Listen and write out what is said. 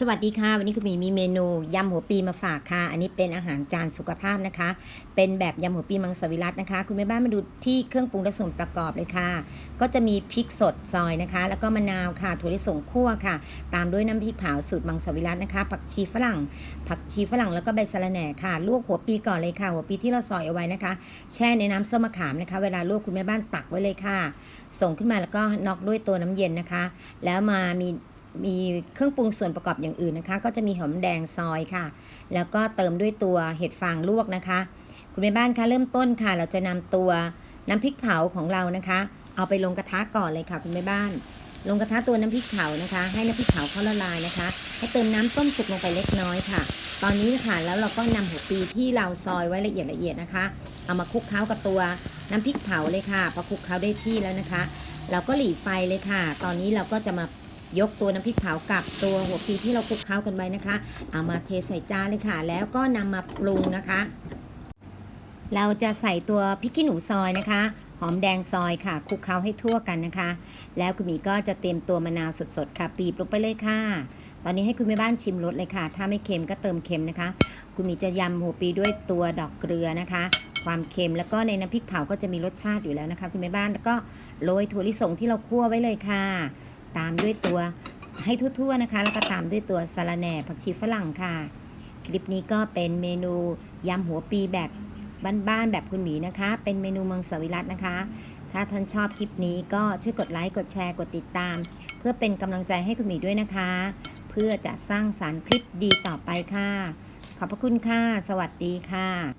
สวัสดีค่ะ วันนี้คุณหมีมีเมนูยำหัวปีมาฝากค่ะ อันนี้เป็นอาหารจานสุขภาพนะคะ เป็นแบบยำหัวปีมังสวิรัตนะคะ คุณแม่บ้านมาดูที่เครื่องปรุงและส่วนประกอบเลยค่ะ ก็จะมีพริกสดซอยนะคะ แล้วก็มะนาวค่ะถั่วลิสงคั่วค่ะ ตามด้วยน้ำพริกเผาสูตรมังสวิรัตนะคะ ผักชีฝรั่ง ผักชีฝรั่งแล้วก็ใบสะระแหน่ค่ะ ลวกหัวปีก่อนเลยค่ะ หัวปีที่เราซอยเอาไว้นะคะ แช่ในน้ำส้มมะขามนะคะ เวลาลวกคุณแม่บ้านตักไว้เลยค่ะ ส่งขึ้นมาแล้วก็น็อกด้วยตัวน้ำเย็นนะคะ แล้วมามี มีเครื่องปรุงส่วนประกอบอย่างอื่นนะคะ ก็จะมีหอมแดงซอยค่ะ แล้วก็เติมด้วยตัวเห็ดฟางลวกนะคะ คุณแม่บ้านคะเริ่มต้นค่ะ เราจะนำตัวน้ำพริกเผาของเรานะคะ เอาไปลงกระทะก่อนเลยค่ะ คุณแม่บ้าน ลงกระทะตัวน้ำพริกเผานะคะ ให้น้ำพริกเผาเขาละลายนะคะ ให้เติมน้ำต้มสุกลงไปเล็กน้อยค่ะ ตอนนี้ค่ะแล้วเราก็นำหัวปีที่เราซอยไว้ละเอียดละเอียดนะคะ เอามาคลุกเคล้ากับตัวน้ำพริกเผาเลยค่ะพอคลุกเคล้าได้ที่แล้วนะคะ เราก็หลีไฟเลยค่ะ ตอนนี้เราก็จะมา ยกตัวน้ำพริกเผากับตัวหัวปีที่เราคลุกเคล้ากันไว้นะคะ เอามาเทใส่จานเลยค่ะ แล้วก็นำมาปรุงนะคะ เราจะใส่ตัวพริกขี้หนูซอยนะคะ หอมแดงซอยค่ะคลุกเคล้าให้ทั่วกันนะคะ แล้วคุณหมีก็จะเตรียมตัวมะนาวสดๆค่ะปีบลงไปเลยค่ะ ตอนนี้ให้คุณแม่บ้านชิมรสเลยค่ะ ถ้าไม่เค็มก็เติมเค็มนะคะ คุณหมีจะยำหัวปีด้วยตัวดอกเกลือนะคะความเค็มแล้วก็ในน้ำพริกเผาก็จะมีรสชาติอยู่แล้วนะคะ คุณแม่บ้านแล้วก็โรยถั่วลิสงที่เราคั่วไว้เลยค่ะ ตามด้วยตัวให้ทั่วๆนะคะ แล้วก็ตามด้วยตัวสะระแหน่ผักชีฝรั่งค่ะ คลิปนี้ก็เป็นเมนูยำหัวปีแบบบ้านๆแบบคุณหมีนะคะ เป็นเมนูเมืองสวิรัตนะคะ ถ้าท่านชอบคลิปนี้ก็ช่วยกดไลค์กดแชร์กดติดตาม เพื่อเป็นกำลังใจให้คุณหมีด้วยนะคะ เพื่อจะสร้างสารรค์คลิปดีต่อไปค่ะ ขอบพระคุณค่ะ สวัสดีค่ะ